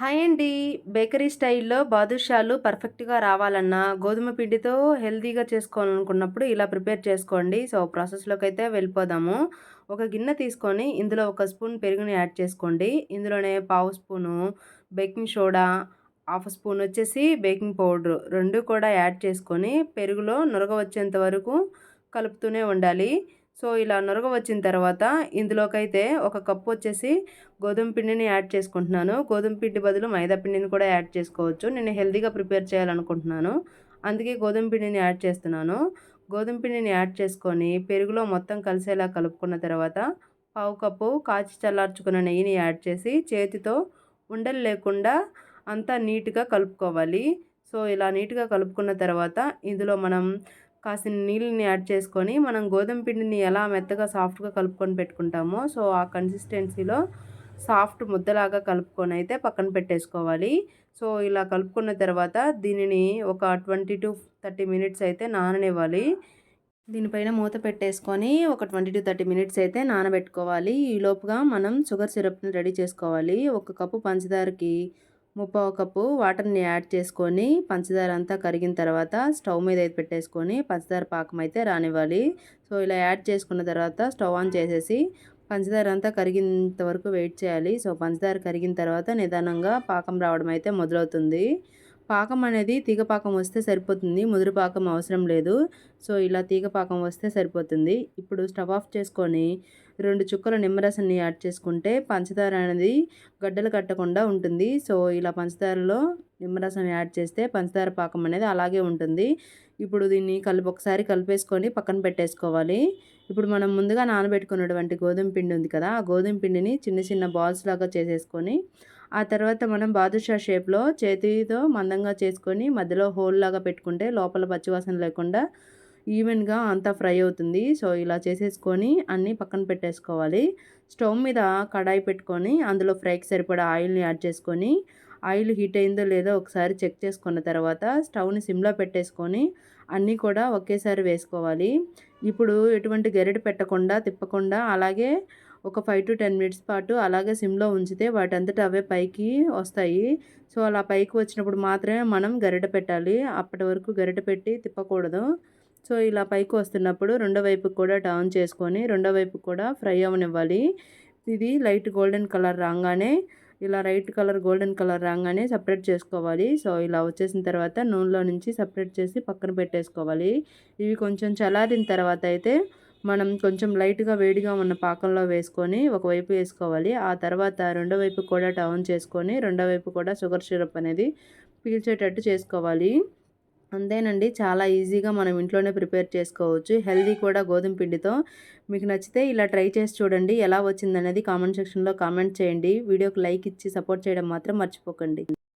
Hi అండి. Bakery స్టైల్లో బాదుషాలు పర్ఫెక్ట్గా రావాలన్నా గోధుమ పిండితో హెల్తీగా చేసుకోవాలనుకున్నప్పుడు ఇలా ప్రిపేర్ చేసుకోండి. సో ప్రాసెస్లోకి అయితే వెళ్ళిపోదాము. ఒక గిన్నె తీసుకొని ఇందులో ఒక స్పూన్ పెరుగుని యాడ్ చేసుకోండి. ఇందులోనే పావు spoon baking soda half spoon వచ్చేసి బేకింగ్ పౌడర్ రెండు కూడా యాడ్ చేసుకొని పెరుగులో నురగ వచ్చేంత వరకు కలుపుతూనే ఉండాలి. సో ఇలా నురగ వచ్చిన తర్వాత ఇందులోకైతే ఒక కప్పు వచ్చేసి గోధుమ పిండిని యాడ్ చేసుకుంటున్నాను. గోధుమ పిండి బదులు మైదా పిండిని కూడా యాడ్ చేసుకోవచ్చు. నేను హెల్తీగా ప్రిపేర్ చేయాలనుకుంటున్నాను. అందుకే గోధుమ పిండిని యాడ్ చేస్తున్నాను. గోధుమ పిండిని యాడ్ చేసుకొని పెరుగులో మొత్తం కలిసేలా కలుపుకున్న తర్వాత పావు కప్పు కాచి చల్లార్చుకున్న నెయ్యిని యాడ్ చేసి చేతితో ఉండలు లేకుండా అంతా నీట్గా కలుపుకోవాలి. సో ఇలా నీట్గా కలుపుకున్న తర్వాత ఇందులో మనం కాసిన నీళ్ళని యాడ్ చేసుకొని మనం గోధుమ పిండిని ఎలా మెత్తగా సాఫ్ట్గా కలుపుకొని పెట్టుకుంటామో సో ఆ కన్సిస్టెన్సీలో సాఫ్ట్ ముద్దలాగా కలుపుకొని అయితే పక్కన పెట్టేసుకోవాలి. సో ఇలా కలుపుకున్న తర్వాత దీనిని ఒక ట్వంటీ టు థర్టీ మినిట్స్ అయితే నాననివ్వాలి. దీనిపైన మూత పెట్టేసుకొని ఒక ట్వంటీ టు థర్టీ మినిట్స్ అయితే నానబెట్టుకోవాలి. ఈ లోపుగా మనం షుగర్ సిరప్ని రెడీ చేసుకోవాలి. ఒక కప్పు పంచదారకి ముప్పావు కప్పు వాటర్ని యాడ్ చేసుకొని పంచదార అంతా కరిగిన తర్వాత స్టవ్ మీద అయితే పెట్టేసుకొని పంచదార పాకం అయితే రానివ్వాలి. సో ఇలా యాడ్ చేసుకున్న తర్వాత స్టవ్ ఆన్ చేసేసి పంచదార అంతా కరిగినంత వరకు వెయిట్ చేయాలి. సో పంచదార కరిగిన తర్వాత నిదానంగా పాకం రావడం అయితే మొదలవుతుంది. పాకం అనేది తీగ పాకం వస్తే సరిపోతుంది. ముదురు పాకం అవసరం లేదు. సో ఇలా తీగ పాకం వస్తే సరిపోతుంది. ఇప్పుడు స్టవ్ ఆఫ్ చేసుకొని రెండు చుక్కల నిమ్మరసాన్ని యాడ్ చేసుకుంటే పంచదార అనేది గడ్డలు కట్టకుండా ఉంటుంది. సో ఇలా పంచదారలో నిమ్మరసం యాడ్ చేస్తే పంచదార పాకం అనేది అలాగే ఉంటుంది. ఇప్పుడు దీన్ని కలిపి ఒకసారి కలిపేసుకొని పక్కన పెట్టేసుకోవాలి. ఇప్పుడు మనం ముందుగా నానబెట్టుకున్నటువంటి గోధుమ పిండి ఉంది కదా ఆ గోధుమ పిండిని చిన్న చిన్న బాల్స్ లాగా చేసేసుకొని ఆ తర్వాత మనం బాదుషా షేప్లో చేతితో మందంగా చేసుకొని మధ్యలో హోల్ లాగా పెట్టుకుంటే లోపల పచ్చివాసన లేకుండా ఈవెన్గా అంతా ఫ్రై అవుతుంది. సో ఇలా చేసేసుకొని అన్నీ పక్కన పెట్టేసుకోవాలి. స్టవ్ మీద కడాయి పెట్టుకొని అందులో ఫ్రైకి సరిపడా ఆయిల్ని యాడ్ చేసుకొని ఆయిల్ హీట్ అయిందో లేదో ఒకసారి చెక్ చేసుకున్న తర్వాత స్టవ్ని సిమ్లో పెట్టేసుకొని అన్నీ కూడా ఒకేసారి వేసుకోవాలి. ఇప్పుడు ఎటువంటి గెరెడు పెట్టకుండా తిప్పకుండా అలాగే ఒక ఫైవ్ టు టెన్ మినిట్స్ పాటు అలాగే సిమ్లో ఉంచితే వాటంతటా అవే పైకి వస్తాయి. సో అలా పైకి వచ్చినప్పుడు మాత్రమే మనం గరిట పెట్టాలి. అప్పటి వరకు గరిట పెట్టి తిప్పకూడదు. సో ఇలా పైకి వస్తున్నప్పుడు రెండో వైపుకి కూడా టర్న్ చేసుకొని రెండో వైపుకి కూడా ఫ్రై అవనివ్వాలి. ఇది లైట్ గోల్డెన్ కలర్ రాగానే ఇలా రైట్ కలర్ గోల్డెన్ కలర్ రాగానే సపరేట్ చేసుకోవాలి. సో ఇలా వచ్చేసిన తర్వాత నూనెలో నుంచి సపరేట్ చేసి పక్కన పెట్టేసుకోవాలి. ఇవి కొంచెం చల్లారిన తర్వాత అయితే మనం కొంచెం లైట్గా వేడిగా ఉన్న పాకంలో వేసుకొని ఒకవైపు వేసుకోవాలి. ఆ తర్వాత రెండో వైపు కూడా టర్న్ చేసుకొని రెండో వైపు కూడా షుగర్ సిరప్ అనేది పీల్చేటట్టు చేసుకోవాలి. అంతేనండి. చాలా ఈజీగా మనం ఇంట్లోనే ప్రిపేర్ చేసుకోవచ్చు. హెల్దీ కూడా గోధుమ పిండితో. మీకు నచ్చితే ఇలా ట్రై చేసి చూడండి. ఎలా వచ్చిందనేది కామెంట్ సెక్షన్లో కామెంట్ చేయండి. వీడియోకి లైక్ ఇచ్చి సపోర్ట్ చేయడం మాత్రం మర్చిపోకండి.